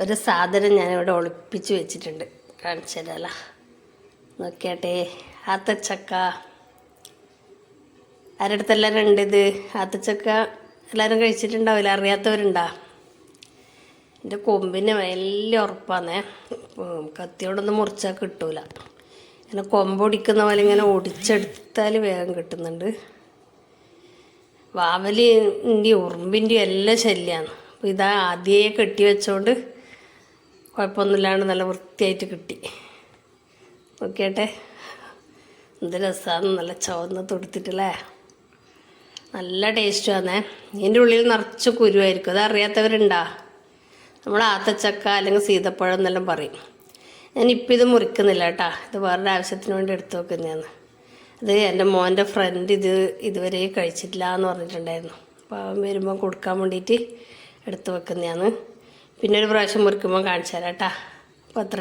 ഒരു സാധനം ഞാനിവിടെ ഒളിപ്പിച്ച് വെച്ചിട്ടുണ്ട്. കാണിച്ചു തരാല നോക്കിയാട്ടെ. ആത്തച്ചക്ക. ആരുടെ അടുത്ത് എല്ലാവരും ഉണ്ട് ഇത് ആത്തച്ചക്ക എല്ലാവരും കഴിച്ചിട്ടുണ്ടാവില്ല? അറിയാത്തവരുണ്ടാ? എന്റെ കൊമ്പിന് വലിയ ഉറപ്പാന്നേ. കത്തിയോടൊന്നും മുറിച്ചാൽ കിട്ടൂല. ഇങ്ങനെ കൊമ്പൊടിക്കുന്ന പോലെ ഇങ്ങനെ ഒടിച്ചെടുത്താൽ വേഗം കിട്ടുന്നുണ്ട്. വാവലിന്റെ ഉറുമ്പിന്റെയും എല്ലാം ശല്യമാണ് അപ്പോൾ ഇതാ ആദ്യമേ കെട്ടി വെച്ചോണ്ട് കുഴപ്പമൊന്നുമില്ലാണ്ട് നല്ല വൃത്തിയായിട്ട് കിട്ടി. നോക്കിയാട്ടെ. എന്ത് രസമാണ് നല്ല ചുവന്ന് തൊടുത്തിട്ടല്ലേ നല്ല ടേസ്റ്റുമാണേ ഇതിന്റെ ഉള്ളിൽ നിറച്ച് കുരുവായിരിക്കും. അത് നമ്മൾ ആത്തച്ചക്ക അല്ലെങ്കിൽ സീതപ്പഴം എന്നെല്ലാം പറയും. ഞാനിപ്പോൾ ഇത് മുറിക്കുന്നില്ല കേട്ടാ. ഇത് വേറൊരു ആവശ്യത്തിന് വേണ്ടി എടുത്തു വെക്കുന്നതാണ്. അത് എന്റെ മോന്റെ ഫ്രണ്ട് ഇത് ഇതുവരെ കഴിച്ചിട്ടില്ല എന്ന് പറഞ്ഞിട്ടുണ്ടായിരുന്നു. അപ്പോൾ അവൻ വരുമ്പോൾ കൊടുക്കാൻ വേണ്ടിയിട്ട് എടുത്തു വെക്കുന്നതാണ്. പിന്നെ ഒരു പ്രാവശ്യം മുറിക്കുമ്പോൾ കാണിച്ചു തരാം കേട്ടാ. അപ്പോൾ അത്ര